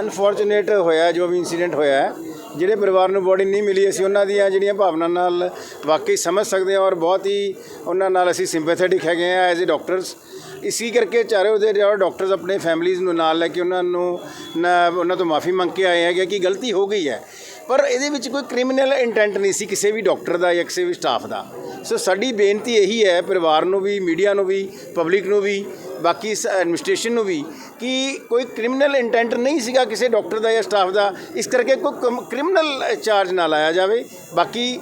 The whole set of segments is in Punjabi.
ਅਨਫੋਰਚੂਨੇਟ ਹੋਇਆ ਜੋ ਵੀ ਇਨਸੀਡੈਂਟ ਹੋਇਆ ਜਿਹੜੇ ਪਰਿਵਾਰ ਨੂੰ ਬੋਡੀ ਨਹੀਂ ਮਿਲੀ, ਅਸੀਂ ਉਹਨਾਂ ਦੀਆਂ ਜਿਹੜੀਆਂ ਭਾਵਨਾ ਨਾਲ ਵਾਕਈ ਸਮਝ ਸਕਦੇ ਹਾਂ ਔਰ ਬਹੁਤ ਹੀ ਉਹਨਾਂ ਨਾਲ ਅਸੀਂ ਸਿੰਪੈਥੈਟਿਕ ਹੈਗੇ ਆ ਐਜ਼ ਅ ਡਾਕਟਰਸ ਇਸੀ ਕਰਕੇ ਚਾਰੇ ਉਹਦੇ ਜਿਹੜੇ ਡਾਕਟਰਸ ਆਪਣੇ ਫੈਮਲੀਜ਼ ਨੂੰ ਨਾਲ ਲੈ ਕੇ ਉਹਨਾਂ ਨੂੰ ਨਾ ਉਹਨਾਂ ਤੋਂ ਮਾਫੀ ਮੰਗ ਕੇ ਆਏ ਹੈਗੇ ਕਿ ਗਲਤੀ ਹੋ ਗਈ ਹੈ। ਪਰ ਇਹਦੇ ਵਿੱਚ ਕੋਈ ਕ੍ਰਿਮੀਨਲ ਇੰਟੈਂਟ ਨਹੀਂ ਸੀ ਕਿਸੇ ਵੀ ਡਾਕਟਰ ਦਾ ਜਾਂ ਕਿਸੇ ਵੀ ਸਟਾਫ ਦਾ। ਸੋ ਸਾਡੀ ਬੇਨਤੀ ਇਹੀ ਹੈ, ਪਰਿਵਾਰ ਨੂੰ ਵੀ ਮੀਡੀਆ ਨੂੰ ਵੀ ਪਬਲਿਕ ਨੂੰ ਵੀ ਬਾਕੀ ਐਡਮਿਨਿਸਟ੍ਰੇਸ਼ਨ ਨੂੰ ਵੀ ਕਿ ਕੋਈ ਕ੍ਰਿਮੀਨਲ ਇੰਟੈਂਟ ਨਹੀਂ ਸੀਗਾ ਕਿਸੇ ਡਾਕਟਰ ਦਾ ਜਾਂ ਸਟਾਫ ਦਾ ਇਸ ਕਰਕੇ ਕੋਈ ਕ੍ਰਿਮੀਨਲ ਚਾਰਜ ਨਾ ਲਾਇਆ ਜਾਵੇ। ਬਾਕੀ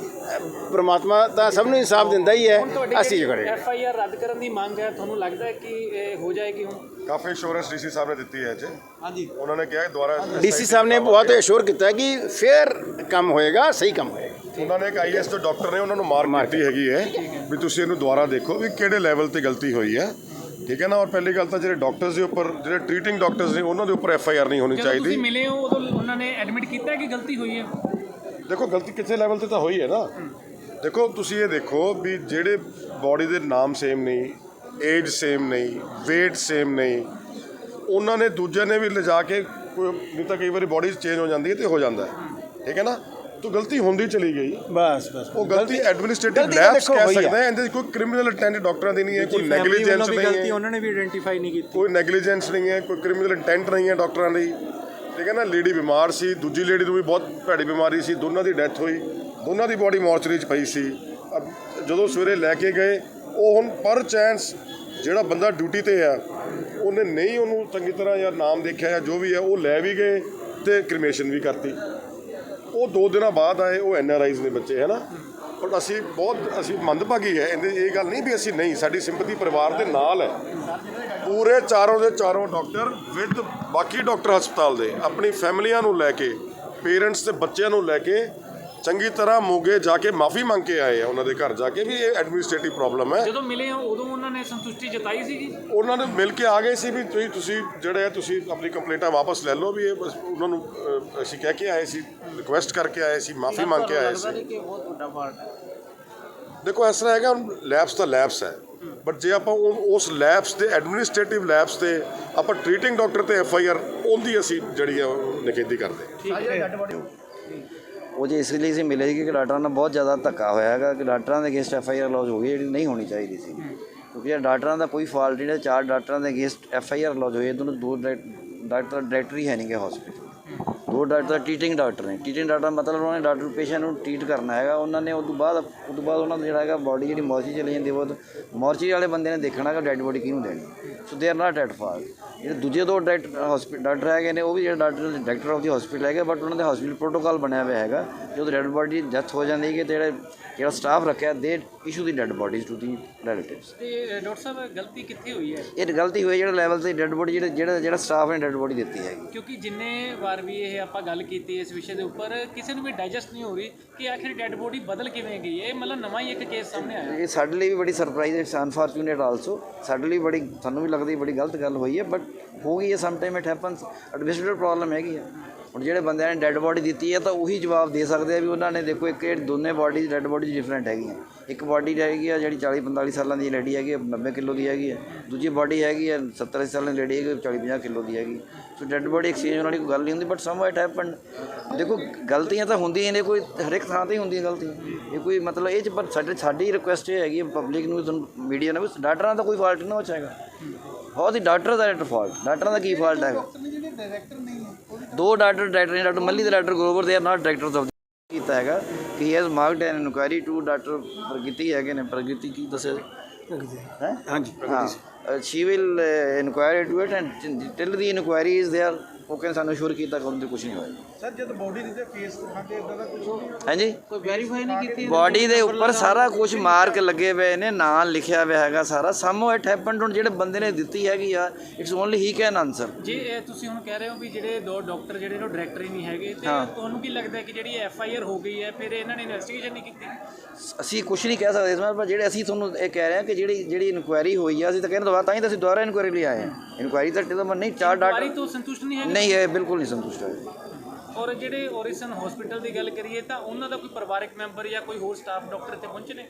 ਪ੍ਰਮਾਤਮਾ ਤਾਂ ਸਭ ਨੂੰ ਇਨਸਾਫ ਦਿੰਦਾ ਹੀ ਹੈ। ਅਸੀਂ ਜਿਹੜੇ ਐਫ ਆਈ ਆਰ ਰੱਦ ਕਰਨ ਦੀ ਮੰਗ ਹੈ ਤੁਹਾਨੂੰ ਲੱਗਦਾ ਹੈ ਕਿ ਇਹ ਹੋ ਜਾਏਗੀ ਹੁਣ? ਕਾਫੀ ਇੰਸ਼ੋਰੈਂਸ ਡੀਸੀ ਸਾਹਿਬ ਨੇ ਦਿੱਤੀ ਹੈ ਅੱਜ ਹਾਂਜੀ। ਉਹਨਾਂ ਨੇ ਕਿਹਾ ਕਿ ਦੁਬਾਰਾ ਡੀਸੀ ਸਾਹਿਬ ਨੇ ਬਹੁਤ ਅਸ਼ੋਰ ਕੀਤਾ ਕਿ ਫੇਅਰ ਕੰਮ ਹੋਏਗਾ ਸਹੀ ਕੰਮ ਹੋਏਗਾ। ਉਹਨਾਂ ਨੇ ਇੱਕ ਆਈਐਸ ਤੋਂ ਡਾਕਟਰ ਨੇ ਉਹਨਾਂ ਨੂੰ ਮਾਰਕ ਕੀਤੀ ਹੈਗੀ ਹੈ ਵੀ ਤੁਸੀਂ ਇਹਨੂੰ ਦੁਬਾਰਾ ਦੇਖੋ ਵੀ ਕਿਹੜੇ ਲੈਵਲ ਤੇ ਗਲਤੀ ਹੋਈ ਹੈ। ਠੀਕ ਹੈ ਨਾ ਔਰ ਪਹਿਲੀ ਗੱਲ ਤਾਂ ਜਿਹੜੇ ਡਾਕਟਰਸ ਦੇ ਉੱਪਰ ਜਿਹੜੇ ਟ੍ਰੀਟਿੰਗ ਡਾਕਟਰਸ ਨੇ ਉਹਨਾਂ ਦੇ ਉੱਪਰ ਐਫ ਆਈ ਆਰ ਨਹੀਂ ਹੋਣੀ ਜਦੋਂ ਤੁਸੀਂ ਚਾਹੀਦੀ ਮਿਲੇ ਹੋ ਉਦੋਂ ਉਹਨਾਂ ਨੇ ਐਡਮਿਟ ਕੀਤਾ ਕਿ ਗਲਤੀ ਹੋਈ ਹੈ? ਦੇਖੋ ਗਲਤੀ ਕਿਸੇ ਲੈਵਲ ਤੇ ਤਾਂ ਹੋਈ ਹੈ ਨਾ। ਦੇਖੋ ਤੁਸੀਂ ਇਹ ਦੇਖੋ ਵੀ ਜਿਹੜੇ ਬਾਡੀ ਦੇ ਨਾਮ ਸੇਮ ਨਹੀਂ ਏਜ ਸੇਮ ਨਹੀਂ weight ਸੇਮ ਨਹੀਂ ਉਹਨਾਂ ਨੇ ਦੂਜੇ ਨੇ ਵੀ ਲਿਜਾ ਕੇ ਕੋਈ ਨਹੀਂ ਤਾਂ ਕਈ ਵਾਰੀ ਬਾਡੀ ਚੇਂਜ ਹੋ ਜਾਂਦੀ ਹੈ ਤੇ ਹੋ ਜਾਂਦਾ ਹੈ। ਠੀਕ ਹੈ ਨਾ? ਤੋ ਗਲਤੀ ਹੁੰਦੀ ਚਲੀ ਗਈ। ਬਸ ਬਸ। ਉਹ ਗਲਤੀ ਐਡਮਿਨਿਸਟ੍ਰੇਟਿਵ ਗਲਤੀ ਦੇਖੋ ਕਹਿ। ਸਕਦੇ ਆ ਇਹਦੇ ਕੋਈ ਕ੍ਰਿਮੀਨਲ ਇੰਟੈਂਟ ਡਾਕਟਰਾਂ ਦੀ ਨਹੀਂ ਹੈ ਕੋਈ ਨੈਗਲੀਜੈਂਸ ਨਹੀਂ ਹੈ। ਉਹਨਾਂ ਨੇ ਵੀ ਆਇਡੈਂਟੀਫਾਈ ਨਹੀਂ ਕੀਤੀ। ਕੋਈ ਨੈਗਲੀਜੈਂਸ ਨਹੀਂ ਹੈ ਕੋਈ ਕ੍ਰਿਮੀਨਲ ਇੰਟੈਂਟ ਨਹੀਂ ਹੈ ਡਾਕਟਰਾਂ ਦੀ। ਠੀਕ ਹੈ ਨਾ ਲੇਡੀ ਬਿਮਾਰ ਸੀ ਦੂਜੀ ਲੇਡੀ ਨੂੰ ਵੀ ਬਹੁਤ ਭੈੜੀ ਬਿਮਾਰੀ ਸੀ ਦੋਨਾਂ ਦੀ ਡੈਥ ਹੋਈ ਦੋਨਾਂ ਦੀ ਬੋਡੀ ਮੋਰਚਰੀ 'ਚ ਪਈ ਸੀ। ਜਦੋਂ ਸਵੇਰੇ ਲੈ ਕੇ ਗਏ ਉਹ ਹੁਣ ਪਰ ਚਾਂਸ ਜਿਹੜਾ ਬੰਦਾ ਡਿਊਟੀ ਤੇ ਆ ਉਹਨੇ ਨਹੀਂ ਉਹਨੂੰ ਚੰਗੀ ਤਰ੍ਹਾਂ ਜਾਂ ਨਾਮ ਦੇਖਿਆ ਜਾਂ ਜੋ ਵੀ ਹੈ ਉਹ ਲੈ ਵੀ ਗਏ ਤੇ ਕ੍ਰਿਮੇਸ਼ਨ ਵੀ ਕਰਤੀ। ਉਹ ਦੋ ਦਿਨਾਂ ਬਾਅਦ ਆਏ, ਉਹ ਐਨ ਆਰ ਆਈਜ਼ ਨੇ ਬੱਚੇ ਹੈ ਨਾ ਪਰ ਅਸੀਂ ਬਹੁਤ, ਅਸੀਂ ਮੰਦਭਾਗੀ ਹੈ, ਇਹਦੇ ਇਹ ਗੱਲ ਨਹੀਂ ਵੀ ਅਸੀਂ ਨਹੀਂ, ਸਾਡੀ ਸਿੰਪਥੀ ਪਰਿਵਾਰ ਦੇ ਨਾਲ ਹੈ। ਪੂਰੇ ਚਾਰੋਂ ਦੇ ਚਾਰੋਂ ਡਾਕਟਰ ਵਿਦ ਬਾਕੀ ਡਾਕਟਰ ਹਸਪਤਾਲ ਦੇ, ਆਪਣੀ ਫੈਮਲੀਆਂ ਨੂੰ ਲੈ ਕੇ, ਪੇਰੈਂਟਸ ਤੇ ਬੱਚਿਆਂ ਨੂੰ ਲੈ ਕੇ ਚੰਗੀ ਤਰ੍ਹਾਂ ਮੋਗੇ ਜਾ ਕੇ ਮਾਫੀ ਮੰਗ ਕੇ ਆਏ ਆ ਉਹਨਾਂ ਦੇ ਘਰ ਜਾ ਕੇ ਵੀ ਇਹ ਐਡਮਿਨਿਸਟ੍ਰੇਟਿਵ ਪ੍ਰੋਬਲਮ ਹੈ। ਜਦੋਂ ਮਿਲੇ ਹੋ ਉਦੋਂ ਉਹਨਾਂ ਨੇ ਸੰਤੁਸ਼ਟੀ ਜਤਾਈ ਸੀਗੀ? ਉਹਨਾਂ ਨੇ ਮਿਲ ਕੇ ਆ ਗਏ ਸੀ ਵੀ ਤੁਸੀਂ ਤੁਸੀਂ ਜਿਹੜੇ ਆ ਤੁਸੀਂ ਆਪਣੀ ਕੰਪਲੇਂਟਾਂ ਵਾਪਸ ਲੈ ਲਓ ਵੀ ਇਹ ਬਸ ਉਹਨਾਂ ਨੂੰ ਅਹ, ਅਸੀਂ ਕਹਿ ਕੇ ਆਏ ਸੀ ਰਿਕੁਐਸਟ ਕਰਕੇ ਆਏ ਸੀ ਮਾਫੀ ਮੰਗ ਕੇ ਆਏ ਸੀ। ਕਿ ਬਹੁਤ ਵੱਡਾ ਫਾਲਟ ਹੈ। ਦੇਖੋ ਇਸ ਤਰ੍ਹਾਂ ਹੈਗਾ ਲੈਬਸ ਤਾਂ ਲੈਬਸ ਹੈ। ਬਟ ਜੇ ਆਪਾਂ ਉਹ- ਉਸ ਲੈਬਸ ਦੇ ਐਡਮਿਨਿਸਟ੍ਰੇਟਿਵ ਲੈਬਸ ਤੇ ਆਪਾਂ ਟ੍ਰੀਟਿੰਗ ਡਾਕਟਰ ਤੇ ਐਫ ਆਈ ਆਰ ਉਹਦੀ ਅਸੀਂ ਜਿਹੜੀ ਆ ਉਹ ਨਿਖੇਧੀ ਕਰਦੇ ਉਹ ਜੇ ਇਸ ਲਈ ਸੀ ਮਿਲੇ ਕਿ ਡਾਕਟਰਾਂ ਨਾਲ ਬਹੁਤ ਜ਼ਿਆਦਾ ਧੱਕਾ ਹੋਇਆ ਹੈਗਾ ਕਿ ਡਾਕਟਰਾਂ ਦੇ against F I R lodge ਹੋ ਗਈ ਜਿਹੜੀ ਨਹੀਂ ਹੋਣੀ ਚਾਹੀਦੀ ਸੀ। ਕਿਉਂਕਿ ਇਹ ਡਾਕਟਰਾਂ ਦਾ ਕੋਈ ਫਾਲਟ ਨਹੀਂ ਹੈ ਚਾਰ ਡਾਕਟਰਾਂ ਦੇ against F I R lodge ਹੋਈ ਇਹਨਾਂ ਦੋ ਡਾਕਟਰ ਡਾਇਰੈਕਟਰ ਹੀ ਹੈ ਨਹੀਂਗੇ ਹਸਪੀਟਲ ਦੋ ਡਾਕਟਰ ਟੀਚਿੰਗ ਡਾਕਟਰ ਨੇ। ਟੀਚਿੰਗ ਡਾਕਟਰ ਮਤਲਬ ਉਹਨਾਂ ਨੇ ਡਾਕਟਰ ਪੇਸ਼ੈਂਟ ਨੂੰ ਟ੍ਰੀਟ ਕਰਨਾ ਹੈਗਾ। ਉਹਨਾਂ ਨੇ ਉਸ ਤੋਂ ਬਾਅਦ ਉਸ ਤੋਂ ਬਾਅਦ ਉਹਨਾਂ ਦਾ ਜਿਹੜਾ ਹੈਗਾ ਬਾਡੀ ਜਿਹੜੀ ਮੋਰਚੀ ਚਲੀ ਜਾਂਦੀ ਉਹ ਮੋਰਚੀ ਵਾਲੇ ਬੰਦੇ ਨੇ ਦੇਖਣਾ ਕਿ ਡੈੱਡ ਬੋਡੀ ਕਿਹਨੂੰ ਦੇਣੀ ਸੋ they are not at fault ਜਿਹੜੇ ਦੂਜੇ ਦੋ ਡਾਕਟਰ ਹਸਪੀਟਲ ਡਾਕਟਰ ਹੈਗੇ ਨੇ, ਉਹ ਵੀ ਜਿਹੜੇ doctor director of the hospital ਹੈਗੇ ਬਟ ਉਹਨਾਂ ਦੇ ਹਸਪੀਟਲ ਪ੍ਰੋਟੋਕਾਲ ਬਣਿਆ ਹੋਇਆ ਹੈਗਾ। ਜਦੋਂ ਡੈੱਡ ਬੋਡੀ ਡੈਥ ਹੋ ਜਾਂਦੀ ਹੈ ਕਿ ਜਿਹੜੇ ਜਿਹੜਾ ਸਟਾਫ ਰੱਖਿਆ they issue the dead bodies to the relatives ਤੇ ਡਾਕਟਰ ਸਾਹਿਬ ਗਲਤੀ ਕਿੱਥੇ ਹੋਈ ਹੈ? ਇਹ ਗਲਤੀ ਹੋਈ ਜਿਹੜਾ ਲੈਵਲ ਤੇ ਡੈੱਡ ਬੋਡੀ ਜਿਹੜਾ ਜਿਹੜਾ ਜਿਹੜਾ ਸਟਾਫ ਨੇ ਡੈੱਡ ਬੋਡੀ ਦਿੱਤੀ ਹੈਗੀ। ਕਿਉਂਕਿ ਜਿੰਨੇ ਵਾਰ ਵੀ ਇਹ ਆਪਾਂ ਗੱਲ ਕੀਤੀ ਇਸ ਵਿਸ਼ੇ ਦੇ ਉੱਪਰ ਕਿਸੇ ਨੂੰ ਵੀ ਡਾਈਜੈਸਟ ਨਹੀਂ ਹੋ ਰਹੀ ਕਿ ਆਖਿਰ ਡੈੱਡ ਬੋਡੀ ਬਦਲ ਕਿਵੇਂ ਗਈ। ਇਹ ਮਤਲਬ ਨਵਾਂ ਹੀ ਇੱਕ ਕੇਸ ਸਾਹਮਣੇ ਆਇਆ। ਇਹ ਸਾਡੇ ਲਈ ਵੀ ਬੜੀ ਸਰਪ੍ਰਾਈਜ਼ ਹੈ ਅਨਫੋਰਚੂਨੇਟ ਆਲਸੋ ਸਾਡੇ ਲਈ ਬੜੀ ਸਾਨੂੰ ਵੀ ਲੱਗਦੀ ਬੜੀ ਗਲਤ ਗੱਲ ਹੋਈ ਹੈ ਬਟ ਹੋ ਗਈ ਹੈ some time it happens administrative problem ਹੈਗੀ ਹੈ। ਹੁਣ ਜਿਹੜੇ ਬੰਦਿਆਂ ਨੇ ਡੈੱਡ ਬੋਡੀ ਦਿੱਤੀ ਹੈ ਤਾਂ ਉਹੀ ਜਵਾਬ ਦੇ ਸਕਦੇ ਆ ਵੀ ਉਹਨਾਂ ਨੇ ਦੇਖੋ ਇੱਕ ਇਹ ਦੋਨੇ ਬਾਡੀ ਡੈੱਡ ਬੋਡੀ ਡਿਫਰੈਂਟ ਹੈਗੀਆਂ। ਇੱਕ ਬਾਡੀ ਹੈਗੀ ਆ ਜਿਹੜੀ 40 45 ਸਾਲਾਂ ਦੀ ਲੇਡੀ ਹੈਗੀ ਆ 90 ਕਿਲੋ ਦੀ ਹੈਗੀ ਹੈ ਦੂਜੀ ਬਾਡੀ ਹੈਗੀ ਆ 70 ਸਾਲਾਂ ਦੀ ਲੇਡੀ ਹੈਗੀ 40 50 ਕਿਲੋ ਦੀ ਹੈਗੀ। ਸੋ ਡੈੱਡ ਬੋਡੀ ਐਕਸਚੇਂਜ ਹੋਣ ਵਾਲੀ ਕੋਈ ਗੱਲ ਨਹੀਂ ਹੁੰਦੀ ਬਟ ਸਮ ਇਟ ਹੈਪਨ ਦੇਖੋ, ਗਲਤੀਆਂ ਤਾਂ ਹੁੰਦੀਆਂ ਨੇ, ਕੋਈ ਹਰੇਕ ਥਾਂ ਤੇ ਹੀ ਹੁੰਦੀਆਂ ਗਲਤੀਆਂ। ਇਹ ਕੋਈ ਮਤਲਬ ਇਹ ਚ ਪਰ ਸਾਡੇ, ਸਾਡੀ ਰਿਕੁਐਸਟ ਇਹ ਹੈਗੀ ਪਬਲਿਕ ਨੂੰ, ਤੁਹਾਨੂੰ ਮੀਡੀਆ ਨੂੰ ਵੀ ਡਾਕਟਰਾਂ ਦਾ ਕੋਈ ਫਾਲਟ ਨਹੀਂ ਹੋ ਚਾਹੇਗਾ ਬਹੁਤ ਹੀ ਡਾਕਟਰ ਦਾ ਫਾਲਟ ਡਾਕਟਰਾਂ ਦਾ ਕੀ ਫਾਲਟ ਹੈਗਾ? ਦੋ ਡਾਕਟਰ ਡਾਕਟਰ ਨੇ ਡਾਕਟਰ ਮੱਲੀ ਦੇ doctor Grover they are not directors of ਕੀਤਾ ਹੈਗਾ ਕਿ he has marked an inquiry to doctor Pragati ਹੈਗੇ ਨੇ ਪ੍ਰਗਤੀ ਕੀ ਦੱਸਿਆ ਹੈ ਹਾਂਜੀ ਹਾਂ she will inquire into it and till the inquiry is there ਉਹ ਕਹਿੰਦੇ ਸਾਨੂੰ ਸ਼ੋਰ ਕੀਤਾ ਕਰਨ ਤੇ ਕੁਝ ਨਹੀਂ ਹੋਇਆ ਸਰ ਜਦ ਬੋਡੀ ਦਿੱਤੇ ਕੇਸ ਦਿਖਾਉਂਦੇ ਇਦਾਂ ਦਾ ਕੁਝ ਹਾਂਜੀ? ਕੋਈ ਵੈਰੀਫਾਈ ਨਹੀਂ ਕੀਤੀ ਬਾਡੀ ਦੇ ਉੱਪਰ ਸਾਰਾ ਕੁਝ ਮਾਰਕ ਲੱਗੇ ਹੋਏ ਨੇ ਨਾਂ ਲਿਖਿਆ ਹੋਇਆ ਹੈਗਾ ਸਾਰਾ। ਸਮ ਇਟ ਹੈਪਨਡ ਹੁਣ ਜਿਹੜੇ ਬੰਦੇ ਨੇ ਦਿੱਤੀ ਹੈਗੀ ਆ it's only he can answer ਜੇ ਇਹ ਤੁਸੀਂ ਹੁਣ ਕਹਿ ਰਹੇ ਹੋ ਵੀ ਜਿਹੜੇ ਦੋ ਡਾਕਟਰ ਜਿਹੜੇ ਨੇ ਡਾਇਰੈਕਟਰ ਹੀ ਨਹੀਂ ਹੈਗੇ। ਤੇ ਹਾਂ। ਤੁਹਾਨੂੰ ਕੀ ਲੱਗਦਾ ਹੈ ਕਿ ਜਿਹੜੀ ਐਫ ਆਈ ਆਰ ਹੋ ਗਈ ਹੈ ਫਿਰ ਇਹਨਾਂ ਨੇ ਇਨਵੈਸਟੀਗੇਸ਼ਨ ਨਹੀਂ ਕੀਤੀ? ਅਸੀਂ ਕੁਝ ਨਹੀਂ ਕਹਿ ਸਕਦੇ ਇਸ ਬਾਰੇ ਪਰ ਜਿਹੜੇ ਅਸੀਂ ਤੁਹਾਨੂੰ ਇਹ ਕਹਿ ਰਹੇ ਹਾਂ ਕਿ ਜਿਹੜੀ ਜਿਹੜੀ ਇਨਕੁਆਇਰੀ ਹੋਈ ਆ ਅਸੀਂ ਤਾਂ ਕਹਿੰਦੇ ਦੁਬਾਰਾ ਤਾਂ ਹੀ ਤਾਂ ਅਸੀਂ ਦੁਬਾਰਾ ਇਨਕੁਆਇਰੀ ਲਈ ਆਏ ਹਾਂ। ਇਨਕੁਆਇਰੀ ਤਾਂ ਟਿਲ ਨਹੀਂ ਚਾਰ ਡਾਟਾ ਤੋਂ ਸੰਤੁਸ਼ਟ ਨਹੀਂ ਹੈਗੇ? ਨਹੀਂ ਇਹ ਬਿਲਕੁਲ ਨਹੀਂ ਸੰਤੁਸ਼ਟ ਹੈ ਔਰ ਜਿਹੜੇ ਔਰਿਸਨ ਹਸਪੀਟਲ ਦੀ ਗੱਲ ਕਰੀਏ ਤਾਂ ਉਹਨਾਂ ਦਾ ਕੋਈ ਪਰਿਵਾਰਕ ਮੈਂਬਰ ਜਾਂ ਕੋਈ ਹੋਰ ਸਟਾਫ ਡਾਕਟਰ ਇੱਥੇ ਪਹੁੰਚੇ ਨੇ?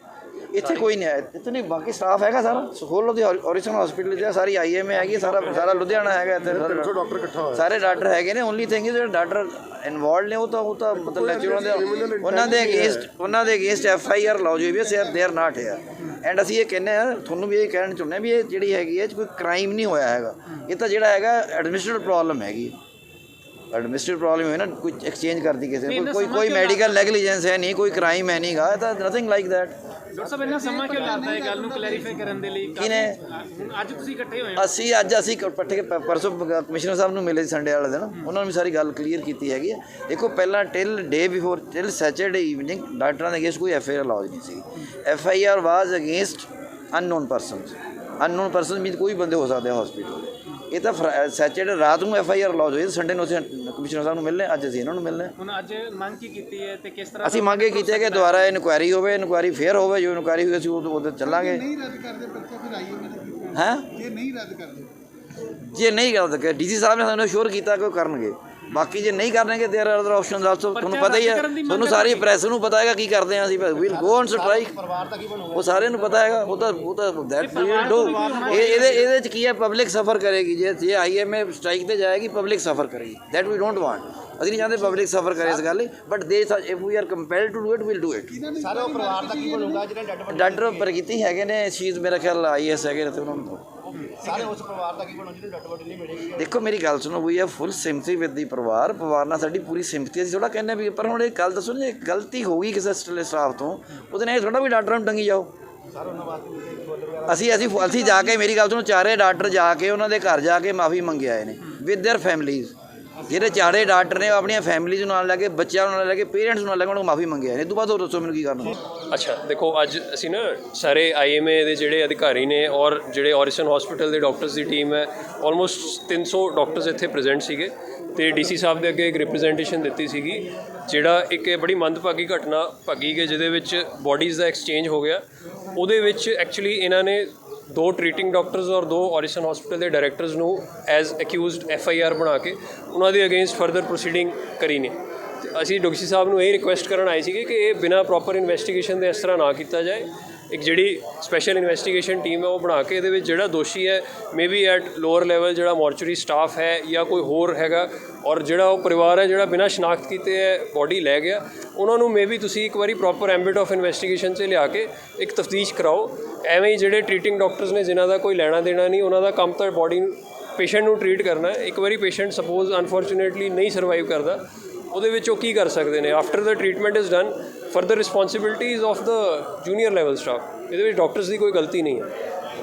ਇੱਥੇ ਕੋਈ ਨਹੀਂ ਆਇਆ ਇੱਥੇ ਨਹੀਂ ਬਾਕੀ ਸਟਾਫ ਹੈਗਾ ਸਾਰਾ। Whole of the original hospital ਦੀ ਸਾਰੀ ਆਈਐਮਏ ਹੈਗੀ ਸਾਰਾ ਸਾਰਾ ਲੁਧਿਆਣਾ ਹੈਗਾ ਇੱਥੇ। ਸੌ ਡਾਕਟਰ ਇਕੱਠਾ ਹੋਇਆ। ਸਾਰੇ ਡਾਕਟਰ ਹੈਗੇ ਨੇ। ਓਨਲੀ ਥਿੰਗ ਜਿਹੜੇ ਡਾਕਟਰ ਇਨਵੋਲਡ ਨੇ ਉਹ ਤਾਂ ਉਹ ਤਾਂ ਮਤਲਬ ਲੈਕਚਰ ਉਹਨਾਂ ਦੇ ਉਹਨਾਂ ਦੇ ਅਗੇਂਸਟ ਉਹਨਾਂ ਦੇ ਅਗੇਂਸਟ ਐਫ ਆਈ ਆਰ ਲਾਉ ਜੋ ਵੀ ਸੇ they are not hair and ਅਸੀਂ ਇਹ ਕਹਿੰਦੇ ਆ ਤੁਹਾਨੂੰ ਵੀ ਇਹ ਕਹਿਣਾ ਚਾਹੁੰਦੇ ਹਾਂ ਵੀ ਇਹ ਜਿਹੜੀ ਹੈਗੀ ਹੈ ਇਹ 'ਚ ਕੋਈ ਕ੍ਰਾਈਮ ਨਹੀਂ ਹੋਇਆ ਹੈਗਾ। ਇਹ ਤਾਂ ਜਿਹੜਾ ਹੈਗਾ ਐਡਮਿਨਿਸਟ੍ਰੇਟਿਵ ਪ੍ਰੋਬਲਮ ਹੈਗੀ। ਐਡਮਿਨਿਸਟ੍ਰੇਟਿਵ ਪ੍ਰੋਬਲਮ ਹੋਏ ਨਾ ਕੋਈ ਐਕਸਚੇਂਜ ਕਰਦੀ ਕਿਸੇ ਨੇ, ਕੋਈ ਕੋਈ ਮੈਡੀਕਲ ਨੈਗਲੀਜੈਂਸ ਹੈ ਨਹੀਂ ਕੋਈ ਕ੍ਰਾਈਮ ਹੈ ਨਹੀਂਗਾ ਤਾਂ ਨਥਿੰਗ ਲਾਈਕ ਦੈਟ ਡਾਕਟਰ ਸਾਹਿਬ ਇੰਨਾ ਸਮਾਂ ਕਿਉਂ ਲੱਗਦਾ ਹੈ ਗੱਲ ਨੂੰ ਕਲੈਰੀਫਾਈ ਕਰਨ ਦੇ ਲਈ? ਹੁਣ ਅੱਜ ਤੁਸੀਂ ਇਕੱਠੇ ਹੋਏ ਹੋ। ਅਸੀਂ ਅੱਜ ਅਸੀਂ ਕ- ਪੱਠੇ ਕੇ ਪ- ਪਰਸੋਂ ਕਮਿਸ਼ਨਰ ਸਾਹਿਬ ਨੂੰ ਮਿਲੇ ਸੰਡੇ ਵਾਲੇ ਦਿਨ। ਉਹਨਾਂ ਨੂੰ ਵੀ ਸਾਰੀ ਗੱਲ ਕਲੀਅਰ ਕੀਤੀ ਹੈਗੀ ਹੈ ਦੇਖੋ ਪਹਿਲਾਂ till day before till Saturday evening ਡਾਕਟਰਾਂ ਦੇ ਅਗੇਂਸਟ ਕੋਈ ਐਫ ਆਈ ਆਰ ਲਾਜ ਨਹੀਂ ਸੀ F I R was against unknown persons unknown person mean ਕੋਈ ਬੰਦੇ ਹੋ ਸਕਦੇ ਆ ਹਸਪੀਟਲ ਇਹ ਤਾਂ ਸੈਚਰਡੇ ਰਾਤ ਨੂੰ ਐਫ ਆਈ ਆਰ ਲਾਜ ਹੋਈ ਸੰਡੇ ਨੂੰ ਅਸੀਂ ਕਮਿਸ਼ਨਰ ਸਾਹਿਬ ਨੂੰ ਮਿਲਨੇ ਅੱਜ ਅਸੀਂ ਇਹਨਾਂ ਨੂੰ ਮਿਲਨੇ ਹੁਣ ਅੱਜ ਮੰਗ ਕੀ ਕੀਤੀ ਹੈ ਤੇ ਕਿਸ ਤਰ੍ਹਾਂ ਅਸੀਂ ਮੰਗੇ ਕੀਤੇ ਹੈ ਕਿ ਦੁਬਾਰਾ ਇਨਕੁਆਇਰੀ ਹੋਵੇ ਇਨਕੁਆਇਰੀ ਫੇਅਰ ਹੋਵੇ। ਜੋ ਇਨਕੁਆਇਰੀ ਹੋਈ ਅਸੀਂ ਉਹ ਉਹਦੇ ਚੱਲਾਂਗੇ। ਨਹੀਂ ਰੱਦ ਕਰਦੇ ਪਰਚਾ ਫਿਰ ਆਈਏ ਮੇਰੇ ਹੈਂ? ਜੇ ਨਹੀਂ ਰੱਦ ਕਰਦੇ। ਜੇ ਨਹੀਂ ਕਰ ਸਕੇ ਡੀਸੀ ਸਾਹਿਬ ਨੇ ਸਾਨੂੰ ਸ਼ੋਰ ਕੀਤਾ ਕਿ ਉਹ ਕਰਨਗੇ। ਬਾਕੀ ਜੇ ਨਹੀਂ ਕਰਨਗੇ ਆਰ ਅਦਰ ਆਪਸ਼ਨਸ ਆਲਸੋ ਤੁਹਾਨੂੰ ਪਤਾ ਹੀ ਹੈ। ਤੁਹਾਨੂੰ ਸਾਰੀ ਪ੍ਰੈਸ ਨੂੰ ਪਤਾ ਹੈਗਾ ਕੀ ਕਰਦੇ ਆ ਅਸੀਂ ਵੀਲ ਗੋ ਔਨ ਸਟ੍ਰਾਈਕ ਉਹ ਸਾਰਿਆਂ ਨੂੰ ਪਤਾ ਹੈਗਾ ਉਹ ਤਾਂ ਉਹ ਤਾਂ ਦੈਟ ਵੀਲ ਡੂ ਇਹ ਇਹਦੇ ਇਹਦੇ ਚ ਕੀ ਹੈ ਪਬਲਿਕ ਸਫਰ ਕਰੇਗੀ। ਜੇ ਜੇ ਆਈਐਮਏ ਸਟ੍ਰਾਈਕ ਤੇ ਜਾਏਗੀ ਪਬਲਿਕ ਸਫਰ ਕਰੇਗੀ। ਦੈਟ ਵੀ ਡੋਂਟ ਵਾਂਟ ਅਸੀਂ ਨਹੀਂ ਚਾਹੁੰਦੇ ਪਬਲਿਕ ਸਫਰ ਕਰੇ ਇਸ ਗੱਲ but they if we are compelled to do it will do it ਸਾਰੇ ਪਰਿਵਾਰ ਦਾ ਕੀ ਬਣੂਗਾ ਜਿਹੜਾ ਡੈਡ ਡਾਕਟਰ ਪ੍ਰਗੀਤੀ ਹੈਗੇ ਨੇ ਸ਼ੀਜ਼ ਮੇਰਾ ਖਿਆਲ ਆਈਐਸ ਹੈਗੇ ਨੇ ਤੇ ਉਹਨਾਂ ਨੂੰ। ਸਾਰੇ ਉਸ ਪਰਿਵਾਰ ਦਾ ਕੀ ਬਣੂ ਜਿਹਨੂੰ ਡੈਡ ਬੋਡੀ ਨਹੀਂ ਮਿਲੇਗੀ ਦੇਖੋ ਮੇਰੀ ਗੱਲ ਸੁਣੋ ਵੀ ਆ ਫੁੱਲ ਸਿੰਪਥੀ ਵਿਦ ਦੀ ਪਰਿਵਾਰ ਪਰਿਵਾਰ ਨਾਲ ਸਾਡੀ ਪੂਰੀ ਸਿੰਪਥੀ ਅਸੀਂ ਥੋੜਾ ਕਹਿੰਦੇ ਵੀ ਪਰ ਹੁਣ ਇਹ ਗੱਲ ਦੱਸੋ ਜੇ ਗਲਤੀ ਹੋ ਗਈ ਕਿਸੇ ਸਟਲੇ ਸਟਾਫ ਤੋਂ ਉਹਦੇ ਨਾਲ ਇਹ ਥੋੜਾ ਵੀ ਡਾਕਟਰਾਂ ਨੂੰ ਟੰਗੀ ਜਾਓ ਅਸੀਂ ਅਸੀਂ ਅਸੀਂ ਜਾ ਕੇ ਮੇਰੀ ਗੱਲ ਸੁਣੋ ਚਾਰੇ ਡਾਕਟਰ ਜਾ ਕੇ ਉਹਨਾਂ ਦੇ ਘਰ ਜਾ ਕੇ ਮਾਫੀ ਮੰਗੇ ਆਏ ਨੇ ਵਿਦ देयर ਫੈਮਲੀਜ਼ ਜਿਹੜੇ ਚਾਰੇ ਡਾਕਟਰ ਨੇ ਉਹ ਆਪਣੀਆਂ ਫੈਮਲੀਜ਼ ਨੂੰ ਨਾਲ ਲੈ ਕੇ, ਬੱਚਿਆਂ ਨੂੰ ਨਾਲ ਲੈ ਕੇ, ਪੇਰੈਂਟਸ ਨੂੰ ਨਾਲ ਲੈ ਕੇ ਉਹਨਾਂ ਨੂੰ ਮਾਫੀ ਮੰਗਿਆ ਨੇ ਇਹ ਤੋਂ ਬਾਅਦ ਹੋਰ ਦੱਸੋ ਮੈਨੂੰ ਕੀ ਕਰਨਾ। ਅੱਛਾ, ਦੇਖੋ, ਅੱਜ ਅਸੀਂ ਨਾ ਸਾਰੇ ਆਈਐਮਏ ਦੇ ਜਿਹੜੇ ਅਧਿਕਾਰੀ ਨੇ ਔਰ ਜਿਹੜੇ ਔਰਿਸਨ ਹਸਪੀਟਲ ਦੇ ਡਾਕਟਰਸ ਦੀ ਟੀਮ ਹੈ ਆਲਮੋਸਟ 300 ਡਾਕਟਰਸ ਇੱਥੇ ਪ੍ਰੈਜ਼ੈਂਟ ਸੀਗੇ ਤੇ ਡੀਸੀ ਸਾਹਿਬ ਦੇ ਅੱਗੇ ਇੱਕ ਰਿਪਰੈਜ਼ੈਂਟੇਸ਼ਨ ਦਿੱਤੀ ਸੀਗੀ, ਜਿਹੜਾ ਇੱਕ ਬੜੀ ਮੰਦਭਾਗੀ ਘਟਨਾ ਭਾਗੀ ਗਈ ਜਿਹਦੇ ਵਿੱਚ ਬਾਡੀਜ਼ ਦਾ ਐਕਸਚੇਂਜ ਹੋ ਗਿਆ। ਉਹਦੇ ਵਿੱਚ ਐਕਚੁਅਲੀ ਇਹਨਾਂ ਨੇ ਦੋ ਟ੍ਰੀਟਿੰਗ ਡਾਕਟਰਸ ਔਰ ਦੋ ਔਰਿਸਨ ਹਸਪੀਟਲ ਦੇ ਡਾਇਰੈਕਟਰਸ ਨੂੰ as accused F I R ਬਣਾ ਕੇ ਉਹਨਾਂ ਦੇ ਅਗੇਂਸਟ ਫਰਦਰ ਪ੍ਰੋਸੀਡਿੰਗ ਕਰੀ ਨੇ। ਤੇ ਅਸੀਂ ਡੋਕਸੀ ਸਾਹਿਬ ਨੂੰ ਇਹ ਰਿਕੁਐਸਟ ਕਰਨ ਆਏ ਸੀਗੇ ਕਿ ਇਹ ਬਿਨਾ ਪ੍ਰੋਪਰ ਇਨਵੈਸਟੀਗੇਸ਼ਨ ਦੇ ਇਸ ਤਰ੍ਹਾਂ ਨਾ ਕੀਤਾ ਜਾਏ। ਇੱਕ ਜਿਹੜੀ ਸਪੈਸ਼ਲ ਇਨਵੈਸਟੀਗੇਸ਼ਨ ਟੀਮ ਹੈ ਉਹ ਬਣਾ ਕੇ ਇਹਦੇ ਵਿੱਚ ਜਿਹੜਾ ਦੋਸ਼ੀ ਹੈ ਮੇਬੀ ਐਟ ਲੋਅਰ ਲੈਵਲ ਜਿਹੜਾ ਮੋਰਚਰੀ ਸਟਾਫ ਹੈ ਜਾਂ ਕੋਈ ਹੋਰ ਹੈਗਾ ਔਰ ਜਿਹੜਾ ਉਹ ਪਰਿਵਾਰ ਹੈ ਜਿਹੜਾ ਬਿਨਾਂ ਸ਼ਨਾਖਤ ਕੀਤੇ ਹੈ ਬੋਡੀ ਲੈ ਗਿਆ, ਉਹਨਾਂ ਨੂੰ ਮੇਬੀ ਤੁਸੀਂ ਇੱਕ ਵਾਰੀ ਪ੍ਰੋਪਰ ਐਂਬਿਟ ਆਫ ਇਨਵੈਸਟੀਗੇਸ਼ਨ 'ਚ ਲਿਆ ਕੇ ਇੱਕ ਤਫਤੀਸ਼ ਕਰਾਓ। ਐਵੇਂ ਹੀ ਜਿਹੜੇ ਟ੍ਰੀਟਿੰਗ ਡਾਕਟਰਸ ਨੇ ਜਿਨ੍ਹਾਂ ਦਾ ਕੋਈ ਲੈਣਾ ਦੇਣਾ ਨਹੀਂ, ਉਹਨਾਂ ਦਾ ਕੰਮ ਤਾਂ ਬੋਡੀ ਪੇਸ਼ੈਂਟ ਨੂੰ ਟ੍ਰੀਟ ਕਰਨਾ ਹੈ। ਇੱਕ ਵਾਰੀ ਪੇਸ਼ੈਂਟ ਸਪੋਜ਼ ਅਨਫੋਰਚੂਨੇਟਲੀ ਨਹੀਂ ਸਰਵਾਈਵ ਕਰਦਾ, ਉਹਦੇ ਵਿੱਚ ਉਹ ਕੀ ਕਰ ਸਕਦੇ ਨੇ? After the treatment is done further responsibility of the junior level staff ਇਹਦੇ ਵਿੱਚ ਡਾਕਟਰਸ ਦੀ ਕੋਈ ਗਲਤੀ ਨਹੀਂ ਹੈ।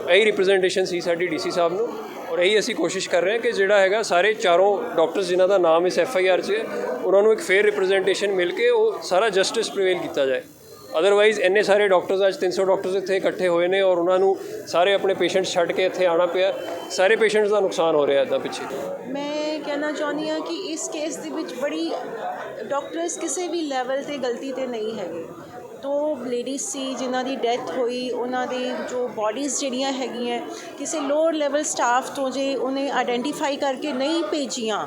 ਇਹੀ ਰਿਪਰੈਜ਼ੈਂਟੇਸ਼ਨ ਸੀ ਸਾਡੀ ਡੀਸੀ ਸਾਹਿਬ ਨੂੰ ਔਰ ਇਹੀ ਅਸੀਂ ਕੋਸ਼ਿਸ਼ ਕਰ ਰਹੇ ਹਾਂ ਕਿ ਜਿਹੜਾ ਹੈਗਾ ਸਾਰੇ ਚਾਰੋਂ ਡਾਕਟਰਸ ਜਿਨ੍ਹਾਂ ਦਾ ਨਾਮ ਇਸ ਐਫ ਆਈ ਆਰ 'ਚ ਹੈ, ਉਹਨਾਂ ਨੂੰ ਇੱਕ ਫੇਅਰ ਰਿਪਰੈਜ਼ੈਂਟੇਸ਼ਨ ਮਿਲ ਕੇ ਉਹ ਸਾਰਾ ਜਸਟਿਸ ਪ੍ਰੀਵੇਲ ਕੀਤਾ ਜਾਏ। ਅਦਰਵਾਈਜ਼ ਇੰਨੇ ਸਾਰੇ ਡਾਕਟਰਸ ਅੱਜ 300 ਡਾਕਟਰਸ ਇੱਥੇ ਇਕੱਠੇ ਹੋਏ ਨੇ ਔਰ ਉਹਨਾਂ ਨੂੰ ਸਾਰੇ ਆਪਣੇ ਪੇਸ਼ੈਂਟਸ ਛੱਡ ਕੇ ਇੱਥੇ ਆਣਾ ਪਿਆ। ਸਾਰੇ ਪੇਸ਼ੈਂਟਸ ਦਾ ਨੁਕਸਾਨ ਹੋ ਰਿਹਾ ਇੱਦਾਂ ਪਿੱਛੇ। ਮੈਂ ਕਹਿਣਾ ਚਾਹੁੰਦੀ ਹਾਂ ਕਿ ਇਸ ਕੇਸ ਦੇ ਵਿੱਚ ਬੜੀ ਡਾਕਟਰਸ ਕਿਸੇ ਵੀ ਲੈਵਲ ਤੇ ਗਲਤੀ ਤੇ ਨਹੀਂ ਹੈਗੇ। ਦੋ ਲੇਡੀਜ਼ ਸੀ ਜਿਨ੍ਹਾਂ ਦੀ ਡੈਥ ਹੋਈ, ਉਹਨਾਂ ਦੇ ਜੋ ਬਾਡੀਜ਼ ਜਿਹੜੀਆਂ ਹੈਗੀਆਂ, ਕਿਸੇ ਲੋਅਰ ਲੈਵਲ ਸਟਾਫ ਤੋਂ ਜੇ ਉਹਨੇ ਆਈਡੈਂਟੀਫਾਈ ਕਰਕੇ ਨਹੀਂ ਭੇਜੀਆਂ,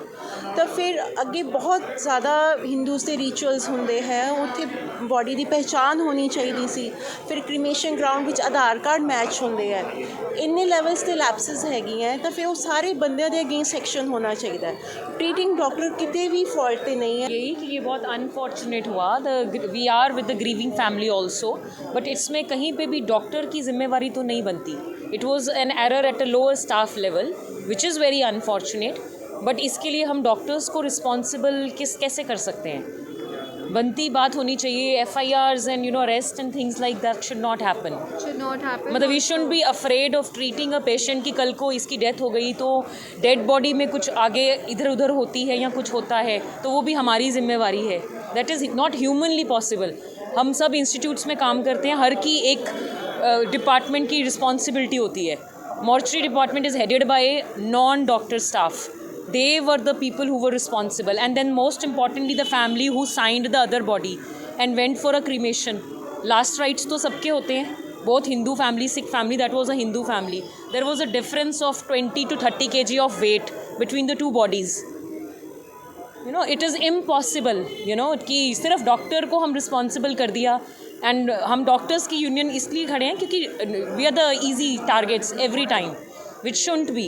ਤਾਂ ਫਿਰ ਅੱਗੇ ਬਹੁਤ ਜ਼ਿਆਦਾ ਹਿੰਦੂਸ ਦੇ ਰਿਚੁਅਲਸ ਹੁੰਦੇ ਹੈ, ਉੱਥੇ ਬਾਡੀ ਦੀ ਪਹਿਚਾਨ ਹੋਣੀ ਚਾਹੀਦੀ ਸੀ, ਫਿਰ ਕ੍ਰੀਮੇਸ਼ਨ ਗਰਾਊਂਡ ਵਿੱਚ ਆਧਾਰ ਕਾਰਡ ਮੈਚ ਹੁੰਦੇ ਹੈ। ਇੰਨੇ ਲੈਵਲਸ ਤੇ ਲੈਪਸਸ ਹੈਗੀਆਂ, ਤਾਂ ਫਿਰ ਉਹ ਸਾਰੇ ਬੰਦਿਆਂ ਦੇ ਅਗੇਂਸਟ ਐਕਸ਼ਨ ਹੋਣਾ ਚਾਹੀਦਾ ਹੈ। ਟ੍ਰੀਟਿੰਗ ਡਾਕਟਰ ਕਿਤੇ ਵੀ ਫਾਲਟ ਤੇ ਨਹੀਂ ਹੈ। ਯਹੀ ਕਿ ਇਹ ਬਹੁਤ unfortunate ਹੁਆ the we are with the grieving family also but इसमें कहीं पे भी डॉक्टर की जिम्मेवारी तो नहीं बनती। It was an error at a lower staff level which is very unfortunate but इसके लिए हम डॉक्टर्स को रिस्पॉन्सिबल किस कैसे कर सकते हैं? बनती बात होनी चाहिए F I Rs and you know arrest and things like that should not happen should not happen. मतलब we should be afraid of treating a patient कि कल को इसकी डेथ हो गई तो डेड बॉडी में कुछ आगे इधर उधर होती है या कुछ होता है तो वो भी हमारी जिम्मेवारी है। That is not humanly possible हम सब इंस्टीट्यूट्स में काम करते हैं, हर की एक डिपार्टमेंट की रिस्पॉन्सिबिलिटी होती है। Mortuary department is headed by non doctor staff they were the people who were responsible and then most importantly the family who signed the other body and went for a cremation last rites तो सबके होते हैं। बहुत Hindu family Sikh family that was a Hindu family there was a difference of twenty to thirty K G of weight between the two bodies you know it is impossible you know कि सिर्फ़ डॉक्टर को हम रिस्पॉन्सिबल कर दिया। एंड हम डॉक्टर्स की यूनियन इसलिए खड़े हैं क्योंकि we are the easy targets every time which shouldn't be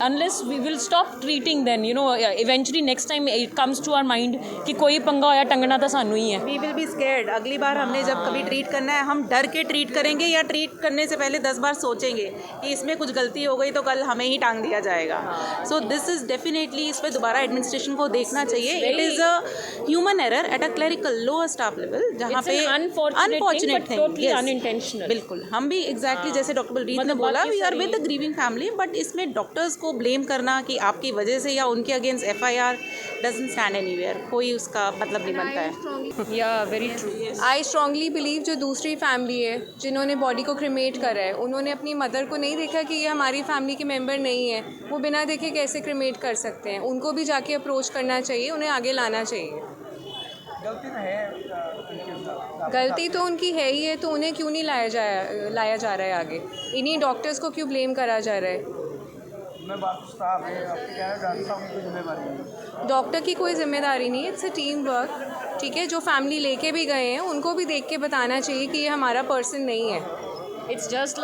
unless we will stop treating then you know eventually next time it comes to our mind कि कोई पंगा होया टंगना तो सानू ही है। वी विल बी स्केर्ड अगली बार हमने जब कभी ट्रीट करना है हम डर के ट्रीट करेंगे या ट्रीट करने से पहले दस बार सोचेंगे कि इसमें कुछ गलती हो गई तो कल हमें ही टांग दिया जाएगा। सो दिस इज़ डेफिनेटली इस पर दोबारा एडमिनिस्ट्रेशन को देखना चाहिए। It is a human error at a clerical lower staff level जहाँ पे अनफॉर्चुनेट but बिल्कुल। हम भी एग्जैक्टली जैसे डॉक्टर बलरीत ने मतलब बोला we are with grieving family but इसमें डॉक्टर्स को ब्लेम करना कि आपकी वजह से या उनके against F I R doesn't stand anywhere कोई उसका मतलब नहीं बनता है। Yeah very true I strongly believe जो दूसरी फैमिली है जिन्होंने बॉडी को क्रिमेट करा है उन्होंने अपनी मदर को नहीं देखा कि ये हमारी फैमिली के मेंबर नहीं है वो बिना देखे कैसे क्रिमेट कर सकते हैं? उनको भी जाके अप्रोच करना चाहिए उन्हें आगे लाना चाहिए। गलती तो उनकी है ही है तो उन्हें क्यों नहीं लाया जाया लाया जा रहा है आगे? इन्हीं डॉक्टर्स को क्यों ब्लेम करा जा रहा है? डॉक्टर की कोई ज़िम्मेदारी नहीं इट्स अ टीम वर्क ठीक है? जो फैमिली लेके भी गए हैं उनको भी देख के बताना चाहिए कि ये हमारा पर्सन नहीं है। It's just uh,